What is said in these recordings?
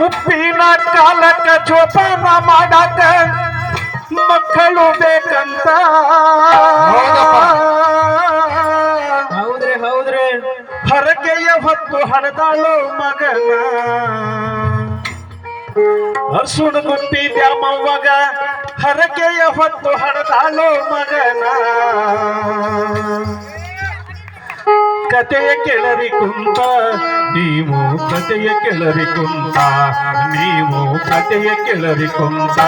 ಮುಪ್ಪಿನ ಕಾಲಕ್ಕ ಜೋಪಾನ ಮಾಡಾಕ ಮಕ್ಕಳು ಬೇಕಂತ. ಹೌದ್ರಿ ಹೌದ್ರಿ. ಹರಕೆಯ ಹೊತ್ತು ಹಣದಾಳು ಮಗನ. ಅರ್ಸುಣ ಗುತ್ತಿ ದ್ಯಾಮವ್ವಗ ಹರಕೆಯ ಹೊತ್ತು ಹಣದಾಳು ಮಗನ. ಕತೆಯ ಕೆಳರಿ ಕುಂತ ನೀವು ಕತೆಯ ಕೆಳರಿ ಕುಂತ ನೀವು ಕತೆಯ ಕೆಳರಿ ಕುಂತ.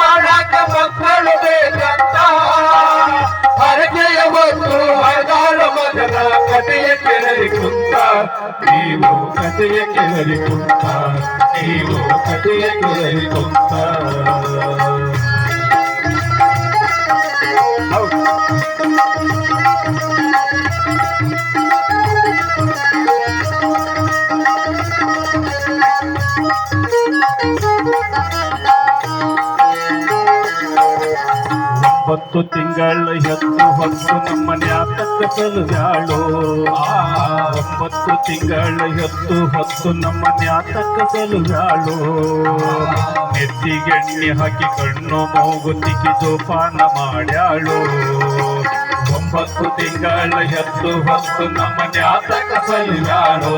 ಮಾಡಕ ಮಕ್ಕಳು ಬೇಕಂತ. ಹರದಾಳು ಮಗನ ಕತೆಯ ಕೆಳರಿ ಕುಂತ ನೀವು ಕತೆಯ ಕೆಳರಿ ಕುಂತ ನೀವು ಕತೆಯ ಕೆಳರಿ ಕುಂತ ಹೌದು ಒಂಬತ್ತು ತಿಂಗಳ ಹತ್ತು ಹೊತ್ತು ನಮ್ಮ ನ್ಯಾಪಕ ಸಲುವ್ಯಾಳು ಒಂಬತ್ತು ತಿಂಗಳ ಹತ್ತು ಹೊತ್ತು ನಮ್ಮ ನ್ಯಾಪಕ ಸಲುವ್ಯಾಳು ನೆತ್ತಿಗೆಣ್ಣೆ ಹಾಕಿ ಕಣ್ಣು ಮೂಗುತಿಗೆ ಪಾನ ಮಾಡ್ಯಾಳು ಒಂಬತ್ತು ತಿಂಗಳ ಹತ್ತು ಹೊತ್ತು ನಮ್ಮ ನ್ಯಾಪಕ ಸಲುವ್ಯಾಳು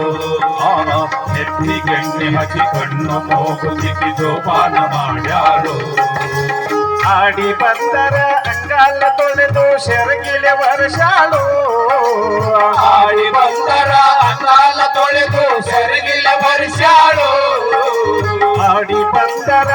ನೆತ್ತಿಗೆಣ್ಣೆ ಹಾಕಿ ಕಣ್ಣು ಮೂಗುತಿಗೆ ಪಾನ ಮಾಡ್ಯಾಳು ಆಡಿ ಬಂದರ ಅಂಗಾಲ ತೊಳೆದು ಶರಗಿಲೆ ವರ್ಷಾಳು ಆಡಿ ಬಂದರ ಅಂಗಾಲ ತೊಳೆದು ಶರಗಿಲೆ ವರ್ಷಾಳು ಆಡಿ ಬಂದರ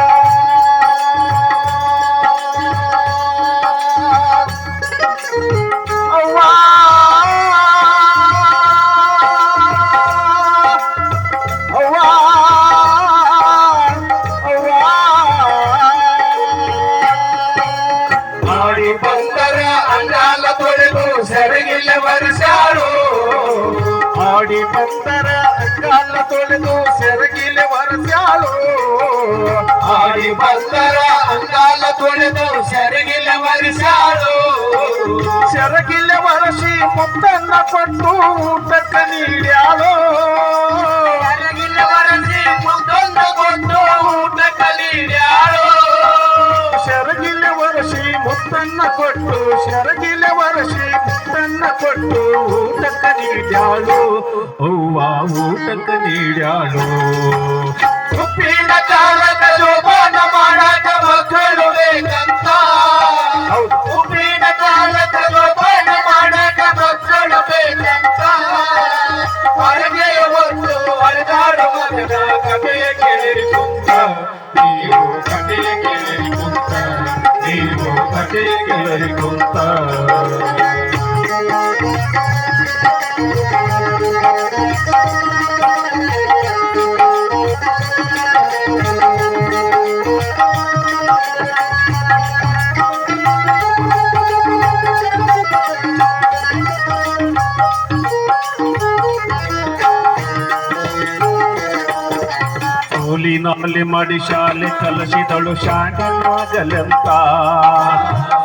ತೊಳೆದು ಸೆರಗಿಲ್ಲ ವರ್ಷಾಳು ಆಡಿ ಬಂದರ ಅಂಗಾಲ ತೊಳೆದು ಸೆರಗಿಲ್ಲ ವರ್ಷಾಳು ಸೆರಗಿಲ್ಲ ವರಸಿ ಮುತ್ತನ್ನ ಕೊಟ್ಟು ಊಟಕ್ಕ ನೀಡ್ಯಾಳು. ಸೆರಗಿಲ್ಲ ವರಸಿ ಮುತ್ತನ್ನ ಕೊಟ್ಟು ಊಟಕ್ಕ ನೀಡ್ಯಾಳು ಅವ್ವ ಊಟಕ್ಕ ನೀಡ್ಯಾಳು ಉಪ್ಪಿನ ಕಾಲದ ಜೋಪಾನ ಮಾಡಕ ಮಕ್ಕಳು ಬೇಕಂತ ಹೌದು. ಉಪ್ಪಿನ ಕಾಲದ ಜೋಪಾನ ಮಾಡಕ ಮಕ್ಕಳು ಬೇಕಂತ ಹೊರಗೆ ಒಂದು ಹರಿದಾಡ ಮಗನ ಕಥೆಯ ಕೇಳಿ ಕುಂತ ನೀವು ಕಥೆಯ ಕೇಳಿ ಕುಂತ ನೀವು ಕಥೆಯ ಕೇಳಿ ಕುಂತ ನಾಲಿ ಮಾಡಿ ಶಾಲೆ ಕಲಸಿದಳು ಶಾಣನಾಗಲಂತ.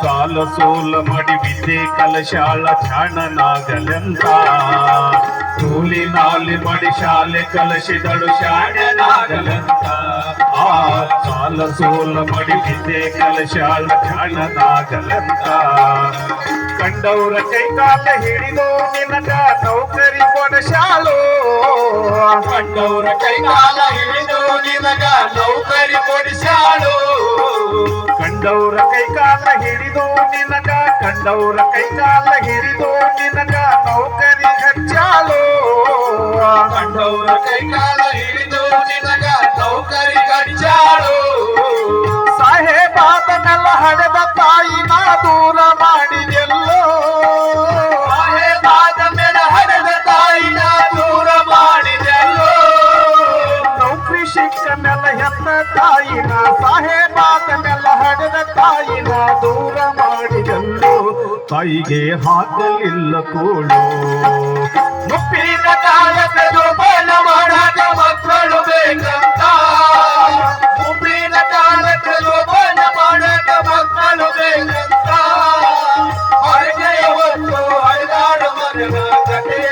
ಸಾಲ ಸೋಲ ಮಾಡಿ ವಿದ್ಯೆ ಕಲಶಾಳ ಕೂಲಿ ನಾಲಿ ಮಾಡಿ ಶಾಲೆ ಕಲಸಿದಳು ಶಾಣನಾಗಲಂತ. ಆ ಸಾಲ ಸೋಲ ಮಾಡಿ ಬಿದ್ದೆ ಕಲಶಾಳ ಶಾಣನಾಗಲೆಂತ. ಕಂಡವರ ಕೈಕಾಲ ಹಿಡಿದು ನಿನಗ ನೌಕರಿ ಶಾಲೋ ಕಂಡವರ ಕೈಕಾಲ ಹಿಡಿದು ನಿನಗ ನೌಕರಿ ಕೊಡಿಸಾಳು ಕಂಡವರ ಕೈಕಾಲ ಹಿಡಿದು ನಿನಗ ಕಂಡವರ ಕೈಕಾಲ ಹಿಡಿದು ನಿನಗ ನೌಕರಿ ಹಚ್ಚಾಲೋ ಕಂಡವರ ಕೈಕಾಲ ಹಿಡಿದು ನಿನಗ ನೌಕರಿ ಹಚ್ಚಾಳು ಸಾಹೇಬಾದನೆಲ್ಲ ಹಡೆದ ತಾಯಿನ ದೂರ ಮಾಡಿದೆಲ್ಲೋ. ದೂರ ಮಾಡಿದಂದು. ತಾಯಿಗೆ ಹಾಕಲಿಲ್ಲ ಕೋಳು. ಮುಪ್ಪಿನ ಕಾಲದ ಬಾಲ ಮಾಡಾಗ ಮಕ್ಕಳು ಬೇಕಂತ. ಮುಪ್ಪಿನ ಕಾಲದ ಬಾಲ ಮಾಡಾಗ ಮಕ್ಕಳು ಬೇಕಂತ. ಹೊರಗೆಯವನ್ನು ಹರಿದಾಡ ಮರಣ ಕಥೆಯ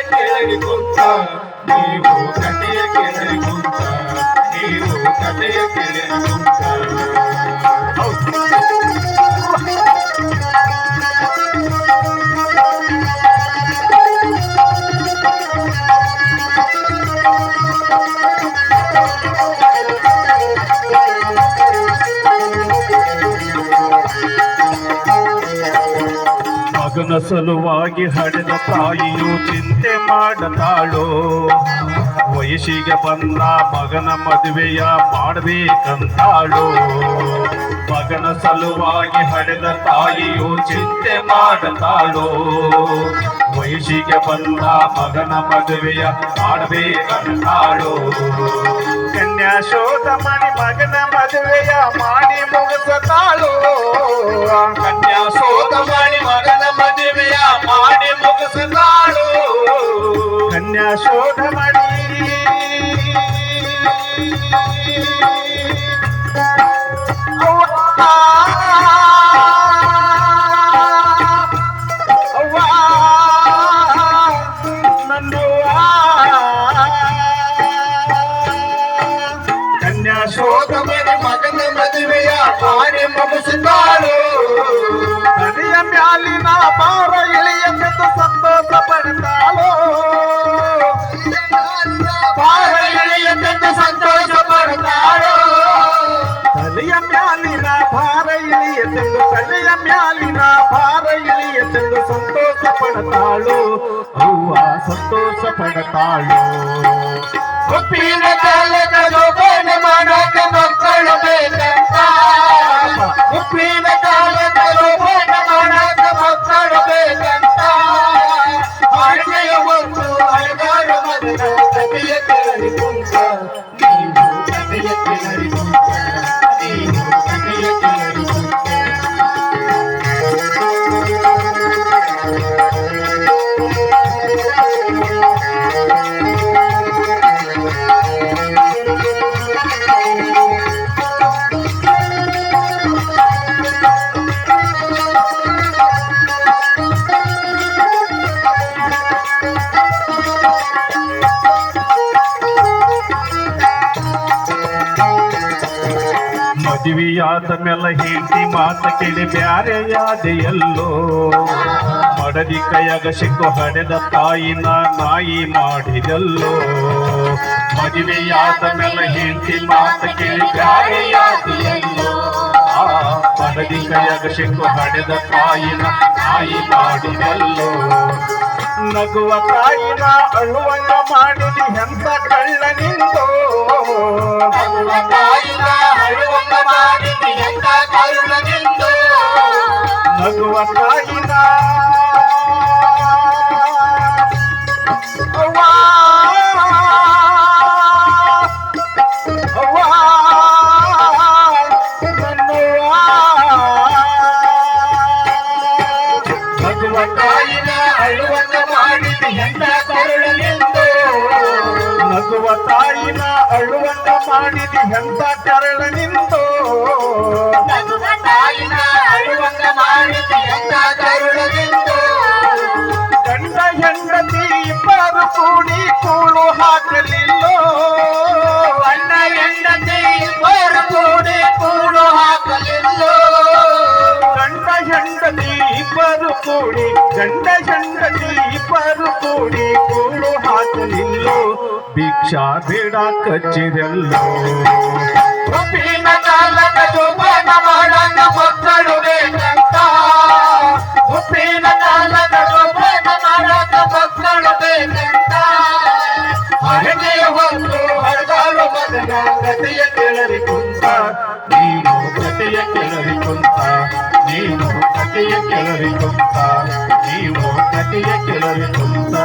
ಕುಂತ ನೀವು ಕಥೆಯ ಕುಂತ ನೀವು ಕಥೆಯ ಕುಂತ ಮಗನ ಸಲುವಾಗಿ ಹಡೆದ ತಾಯಿಯು ಚಿಂತೆ ಮಾಡತಾಳೋ? ವಯಸ್ಸಿಗೆ ಬಂದ ಮಗನ ಮದುವೆಯ ಮಾಡಬೇಕಂತಾಳು? ಮಗನ ಸಲುವಾಗಿ ಹಡೆದ ತಾಯಿಯು ಚಿಂತೆ ಮಾಡತಾಳೋ? ವಯಸ್ಸಿಗೆ ಬಂದ ಮಗನ ಮದುವೆಯ ಮಾಡಬೇಕಂತಾಳು? ಕನ್ಯಾ ಶೋಧ ಮಣಿ ಮಗನ ಮದುವೆಯ ಮಾಡಿ ಮುಗಿಸತಾಳು ಕನ್ಯಾ ಶೋಧ ಮಾಡಿ ಮಗನ ಮದುವೆಯ ಮಾಡಿ ಮುಗಿಸತಾಳು ಕನ್ಯಾ ಶೋಧ ಪಡ್ತಾಳು ಅವ್ವ ಸಂತೋಷ ಪಡ್ತಾಳು ಉಪ್ಪಿನ ಕಾಲದ ಲೋಕನ ಮಾಡಕ ಮಕ್ಕಳು ಬೇಕಂತ. ಉಪ್ಪಿನ ಕಾಲದ ಲೋಕನ ಮಾಡಕ ಮಕ್ಕಳು ಬೇಕಂತ. ಅಡುಗೆಯ ಒಂದು ಹಲವಾರು ಮಗನ ಕಥೆಯ ಕೇಳಿ ಕುಂತ ನೀವು ಕಥೆಯ ಕೇಳಿ ಮದುವೆಯಾದ ಮೇಲೆ ಹೆಂಡತಿ ಮಾತ ಕೇಳಿ ಬ್ಯಾರೆಯಾದೆ ಎಲ್ಲೋ ಮಡದಿ ಕೈಯಾಗ ಸಿಕ್ಕು ಹಡೆದ ತಾಯಿನ ನಾಯಿ ಮಾಡಿದಲ್ಲೋ. ಮದುವೆಯಾದ ಮೇಲೆ ಹೆಂಡತಿ ಮಾತ ಕೇಳಿ ಬ್ಯಾರೆಯಾದೆ ಆ ಮಡದಿ ಕೈಯಾಗ ಸಿಕ್ಕು ಹಡೆದ ತಾಯಿನ ನಾಯಿ ಮಾಡಿದಲ್ಲೋ. ನಗುವ ತಾಯಿನ ಅಳುವಣ್ಣ ಮಾಡಿದಿ ಎಂತ ಕಳ್ಳ ನಿಂದು ನಗುವ ತಾಯಿನ ಅಳುವಂಗ ಮಾಡಿದಿ ಎಂತ ಕಳ್ಳ ನಿಂದು ನಗುವ ತಾಯಿನ ನಗುವ ತಾಯಿನ ಅಳುವಂತ ಮಾಡಿದಿ ಎಂತ ಕರಳ ನಿಂತು? ತಾಯಿನ ಅಳುವಂತ ಮಾಡಿದಿ ಎಂತ ಕರುಳನಿಂದು ಗಂಡ ಹೆಂಡತಿ ಇಬ್ಬರು ಕೂಡಿ ಕೂಳು ಹಾಕಲಿಲ್ಲೋ? ಅಣ್ಣ ಹೆಂಡತಿ ಇಬ್ಬರು ಕೂಡಿ ಕೂಳು ಹಾಕಲಿಲ್ಲೋ? ಗಂಡ ಹೆಂಡತಿ ಇಬ್ಬರು ಕೂಡಿ ಗಂಡ ಹೆಂಡತಿ ಭಿಕ್ಷಾ ಬೇಡ ಕಚ್ಚಿದೆಲ್ಲೋ ಗತಿಯ ಕೆಳರಿ ಕುಂತ. ನೀನು ಗತಿಯ ಕೆಳರಿ ಕುಂತ. ನೀನು ನೀವು ಗತಿಯ ಕೆಳರಿ ಕುಂತ.